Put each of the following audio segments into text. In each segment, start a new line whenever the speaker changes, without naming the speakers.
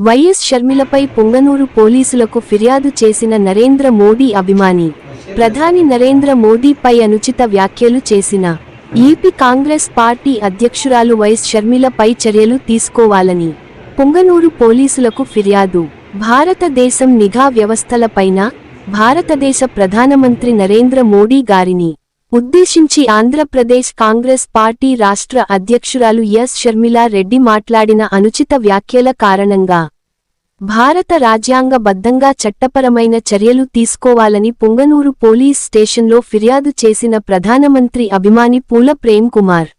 YS షర్మిలపై Punganur పోలీసులకు ఫిర్యాదు చేసిన నరేంద్ర మోడీ అభిమాని ప్రధాని నరేంద్ర మోడీపై అనుచిత వ్యాఖ్యలు చేసిన ఏపీ కాంగ్రెస్ పార్టీ అధ్యక్షురాలు వైఎస్ షర్మిలపై చర్యలు తీసుకోవాలని పొంగనూరు పోలీసులకు ఫిర్యాదు. భారతదేశం నిఘా వ్యవస్థలపైన భారతదేశ ప్రధానమంత్రి నరేంద్ర మోడీ గారిని ఉద్దేశించి ఆంధ్రప్రదేశ్ కాంగ్రెస్ పార్టీ రాష్ట్ర అధ్యక్షురాలు ఎస్. షర్మిలా రెడ్డి మాట్లాడిన అనుచిత వ్యాఖ్యల కారణంగా భారత రాజ్యాంగబద్ధంగా చట్టపరమైన చర్యలు తీసుకోవాలని పుంగనూరు పోలీస్ స్టేషన్లో ఫిర్యాదు చేసిన ప్రధానమంత్రి అభిమాని పూల ప్రేమ్ కుమార్.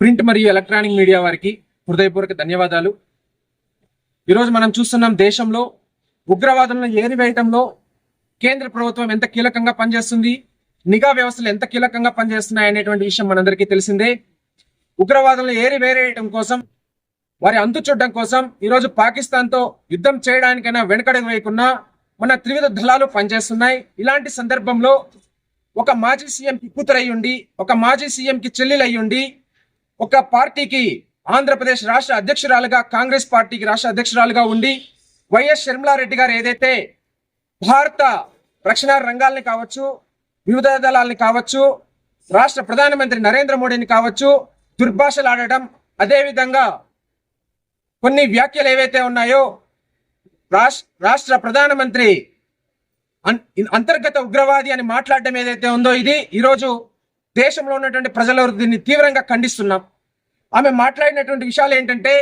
ప్రింట్ మరియు ఎలక్ట్రానిక్ మీడియా వారికి హృదయపూర్వక ధన్యవాదాలు. ఈరోజు మనం చూస్తున్నాం దేశంలో ఉగ్రవాదంలో ఏరివేయటంలో కేంద్ర ప్రభుత్వం ఎంత కీలకంగా పనిచేస్తుంది? నిఘా వ్యవస్థలు ఎంత కీలకంగా పనిచేస్తున్నాయి అనేటువంటి విషయం మనందరికీ తెలిసిందే. ఉగ్రవాదులను ఏరివేరేయటం కోసం వారి అంతు చూడడం కోసం ఈరోజు పాకిస్తాన్తో యుద్ధం చేయడానికైనా వెనకడుగు వేయకుండా మన త్రివిధ దళాలు పనిచేస్తున్నాయి. ఇలాంటి సందర్భంలో ఒక మాజీ సీఎం కూతురయ్యుండి ఒక మాజీ సీఎంకి చెల్లెలు అయ్యుండి ఒక పార్టీకి ఆంధ్రప్రదేశ్ రాష్ట్ర అధ్యక్షురాలుగా కాంగ్రెస్ పార్టీకి రాష్ట్ర అధ్యక్షురాలుగా ఉండి వైఎస్ షర్మిలారెడ్డి గారు ఏదైతే భారత రక్షణ రంగాల్ని కావచ్చు వివిధ దళాలని కావచ్చు రాష్ట్ర ప్రధానమంత్రి నరేంద్ర మోడీని కావచ్చు దుర్భాషలాడటం అదేవిధంగా కొన్ని వ్యాఖ్యలు ఏవైతే ఉన్నాయో రాష్ట్ర ప్రధానమంత్రి అన్- అంతర్గత ఉగ్రవాది అని మాట్లాడడం ఏదైతే ఉందో ఇది ఈరోజు దేశంలో ఉన్నటువంటి ప్రజలు దీన్ని తీవ్రంగా ఖండిస్తున్నాం. ఆమె మాట్లాడినటువంటి విషయాలు ఏంటంటే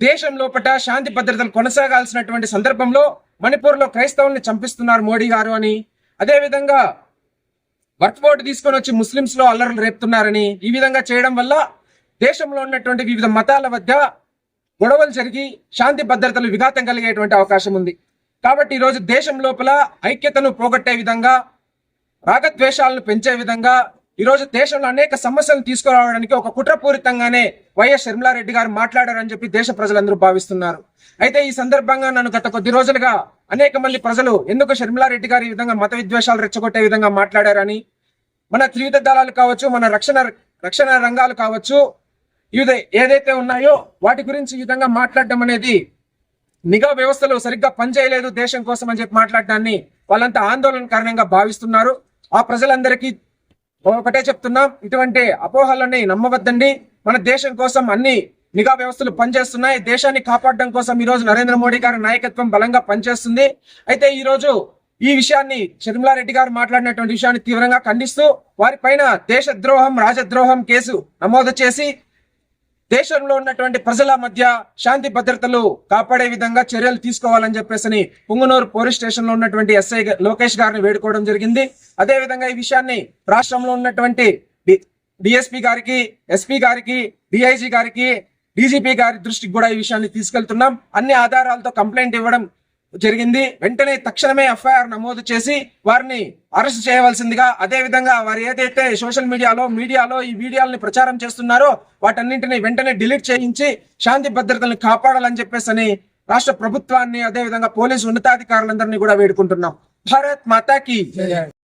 దేశం లోపల శాంతి భద్రతలు కొనసాగాల్సినటువంటి సందర్భంలో మణిపూర్లో క్రైస్తవుల్ని చంపిస్తున్నారు మోడీ గారు అని. అదేవిధంగా వర్క్ బోర్డు తీసుకొని వచ్చి ముస్లింస్లో అల్లర్లు రేపుతున్నారని ఈ విధంగా చేయడం వల్ల దేశంలో ఉన్నటువంటి వివిధ మతాల మధ్య గొడవలు జరిగి శాంతి భద్రతలు విఘాతం కలిగేటువంటి అవకాశం ఉంది. కాబట్టి ఈరోజు దేశం లోపల ఐక్యతను పోగొట్టే విధంగా రాగద్వేషాలను పెంచే విధంగా ఈరోజు దేశంలో అనేక సమస్యలను తీసుకురావడానికి ఒక కుట్రపూరితంగానే వైఎస్ షర్మిలారెడ్డి గారు మాట్లాడారని చెప్పి దేశ ప్రజలందరూ భావిస్తున్నారు. అయితే ఈ సందర్భంగా నన్ను గత కొద్ది రోజులుగా అనేక మంది ప్రజలు ఎందుకు షర్మిలారెడ్డి గారు ఈ విధంగా మత విద్వేషాలు రెచ్చగొట్టే విధంగా మాట్లాడారని మన త్రివిధ దళాలు కావచ్చు మన రక్షణ రక్షణ రంగాలు కావచ్చు ఇవి ఏదైతే ఉన్నాయో వాటి గురించి ఈ విధంగా మాట్లాడడం అనేది నిఘా వ్యవస్థలు సరిగ్గా పనిచేయలేదు దేశం కోసం అని చెప్పి మాట్లాడడాన్ని వాళ్ళంతా ఆందోళన కారణంగా భావిస్తున్నారు. ఆ ప్రజలందరికీ ఒకటే చెప్తున్నాం ఇటువంటి అపోహలని నమ్మవద్దండి. మన దేశం కోసం అన్ని నిఘా వ్యవస్థలు పనిచేస్తున్నాయి. దేశాన్ని కాపాడడం కోసం ఈ రోజు నరేంద్ర మోడీ గారి నాయకత్వం బలంగా పనిచేస్తుంది. అయితే ఈ రోజు ఈ విషయాన్ని షర్మిలారెడ్డి గారు మాట్లాడినటువంటి విషయాన్ని తీవ్రంగా ఖండిస్తూ వారిపైన దేశద్రోహం రాజద్రోహం కేసు నమోదు చేసి దేశంలో ఉన్నటువంటి ప్రజల మధ్య శాంతి భద్రతలు కాపాడే విధంగా చర్యలు తీసుకోవాలని చెప్పేసి పుంగనూరు పోలీస్ స్టేషన్లో ఉన్నటువంటి ఎస్ఐ లోకేష్ గారిని వేడుకోవడం జరిగింది. అదే విధంగా ఈ విషయాన్ని రాష్ట్రంలో ఉన్నటువంటి డిఎస్పీ గారికి ఎస్పీ గారికి డిఐజీ గారికి డీజీపీ గారి దృష్టికి కూడా ఈ విషయాన్ని తీసుకెళ్తున్నాం. అన్ని ఆధారాలతో కంప్లైంట్ ఇవ్వడం జరిగింది. వెంటనే తక్షణమే ఎఫ్ఐఆర్ నమోదు చేసి వారిని అరెస్ట్ చేయవలసిందిగా అదే విధంగా వారు ఏదైతే సోషల్ మీడియాలో మీడియాలో ఈ వీడియోలని ప్రచారం చేస్తున్నారో వాటన్నింటినీ వెంటనే డిలీట్ చేయించి శాంతి భద్రతలను కాపాడాలని చెప్పేసి అని రాష్ట్ర ప్రభుత్వాన్ని అదే విధంగా పోలీసు ఉన్నతాధికారులందరినీ కూడా వేడుకుంటున్నాం. భారత్ మాతాకి